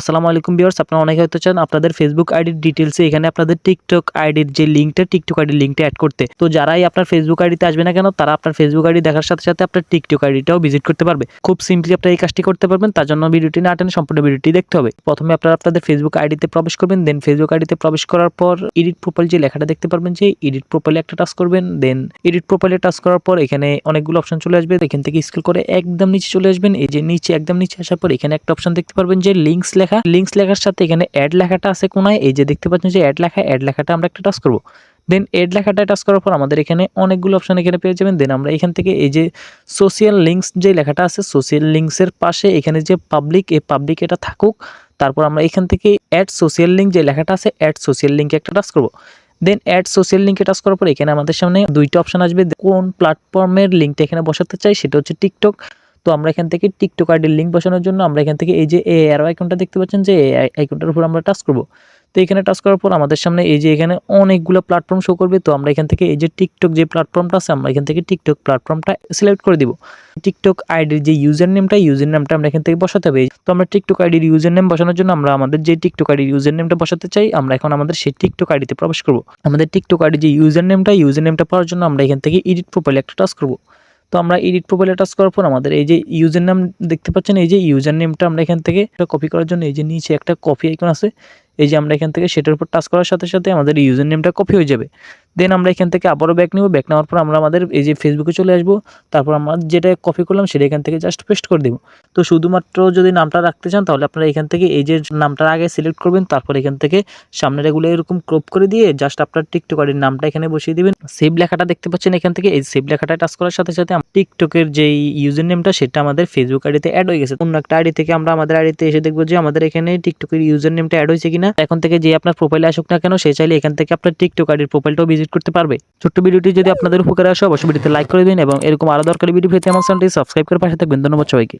আসসালামু আলাইকুম ভিউয়ার্স, আপনারা অনেকে হয়তো চান আপনাদের ফেসবুক আইডির ডিটেলসে এখানে আপনাদের টিকটক আইডির যে লিঙ্কটা টিকটক আইডির লিঙ্কটা অ্যাড করতে। তো যারাই আপনার ফেসবুক আইডিতে আসবে না কেন, তারা আপনার ফেসবুক আইডি দেখার সাথে সাথে আপনার টিকটক আইডিটাও ভিজিট করতে পারবে। খুব সিম্পলি আপনারা এই কাজটি করতে পারবেন, তার জন্য ভিডিওটি না টেনে সম্পূর্ণ ভিডিওটি দেখতে হবে। প্রথমে আপনারা আপনাদের ফেসবুক আইডিতে প্রবেশ করবেন দেন ফেসবুক আইডিতে প্রবেশ করার পর এডিট প্রোফাইল যে লেখাটা দেখতে পারবেন যে এডিট প্রোফাইলে একটা টাচ করবেন দেন এডিট প্রোফাইলে টাচ করার পর এখানে অনেকগুলো অপশন চলে আসবে। এখান থেকে স্ক্রল করে একদম নিচে চলে আসবেন। এই যে নিচে, একদম নিচে আসার পর এখানে একটা অপশন দেখতে পারবেন যে লিঙ্কস লেখা লিঙ্কস লেখার সাথে এখানে অ্যাড লেখাটা আছে কোনায়, এই যে দেখতে পাচ্ছেন যে অ্যাড লেখা অ্যাড লেখাটা আমরা একটা টাচ করব। দেন এড লেখাটা টাচ করার পর আমাদের এখানে অনেকগুলো অপশন এখানে পেয়ে যাবেন। দেন আমরা এখান থেকে এই যে সোশিয়াল লিঙ্কস যে লেখাটা আছে সোশিয়াল লিঙ্কসের পাশে এখানে যে পাবলিক এই পাবলিক এটা থাকুক, তারপর আমরা এখান থেকে অ্যাড সোশিয়াল লিঙ্ক যে লেখাটা আছে অ্যাড সোশিয়াল লিঙ্কে একটা টাচ করব। দেন অ্যাড সোশ্যাল লিঙ্কে টাচ করার পর এখানে আমাদের সামনে দুইটা অপশন আসবে। কোন প্ল্যাটফর্মের লিঙ্কটা এখানে বসাতে চাই, সেটা হচ্ছে টিকটক তো আমরা এখান থেকে টিকটক আইডির লিঙ্ক বসানোর জন্য আমরা এখান থেকে এই যে এ অ্যারো আইকনটা দেখতে পাচ্ছেন যে এই আইকনটার উপর আমরা টাচ করব। তো এখানে টাচ করার পর আমাদের সামনে এই যে এখানে অনেকগুলো প্ল্যাটফর্ম শো করবে। তো আমরা এখান থেকে এই যে টিকটক যে প্ল্যাটফর্মটা আছে, আমরা এখান থেকে টিকটক প্ল্যাটফর্মটা সিলেক্ট করে দিব। টিকটক আইডির যে ইউজার নেমটা ইউজার নেমটা আমরা এখান থেকে বসাতে হবে। তো আমরা টিকটক আইডির ইউজার নেম বসানোর জন্য আমরা আমাদের যে টিকটক আইডির ইউজার নেমটা বসাতে চাই, আমরা এখন আমাদের সেই টিকটক আইডিতে প্রবেশ করব। আমাদের টিকটক আইডির যে ইউজার নেমটা ইউজার নেমটা পাওয়ার জন্য আমরা এখান থেকে এডিট প্রোফাইলে একটা টাচ করব। তো আমরা এডিট প্রোফাইলে টাচ করার পর আমাদের এই যে ইউজার নাম দেখতে পাচ্ছেন, এই যে ইউজার নেমটা আমরা এখান থেকে কপি করার জন্য এই যে নিচে একটা কপি আইকন আছে, এই যে আমরা এখান থেকে সেটার উপর টাচ করার সাথে সাথে আমাদের ইউজার নেমটা কপি হয়ে যাবে। দেন আমরা এখান থেকে আবারও ব্যাক নেব। ব্যাক নেওয়ার পর আমরা আমাদের এই যে ফেসবুকে চলে আসব। তারপর আমরা যেটা কপি করলাম সেটা এখান থেকে জাস্ট পেস্ট করে দেবো। তো শুধুমাত্র যদি নামটা রাখতে চান তাহলে আপনারা এখান থেকে এই যে নামটার আগে সিলেক্ট করবেন, তারপর এখান থেকে সামনের এগুলো এরকম ক্রপ করে দিয়ে জাস্ট আপনার টিকটক আইডির নামটা এখানে বসিয়ে দিবেন। সেভ লেখাটা দেখতে পাচ্ছেন এখান থেকে। এই সেভ লেখাটা টাচ করার সাথে সাথে টিকটকের যে ইউজার নেমটা সেটা আমাদের ফেসবুক আইডিতে অ্যাড হয়ে গেছে। অন্য একটা আইডি থেকে আমরা আমাদের আইডিতে এসে দেখব যে আমাদের এখানে টিকটকের ইউজার নেমটা অ্যাড হয়েছে কিনা। এখন থেকে যে আপনার প্রোফাইলে আসুক না কেন, সে চাইলে এখান থেকে আপনার টিকটক আইডির প্রোফাইলটাও ভিজিট করতে পারবে। ছোট্ট ভিডিওটি যদি আপনাদের উপকারে আসে, অবশ্যই ভিডিওতে লাইক করে দিন এবং এরকম আরও দরকারি ভিডিও পেতে আমার চ্যানেলটি সাবস্ক্রাইব করে পাশে থাকবেন। ধন্যবাদ সবাইকে।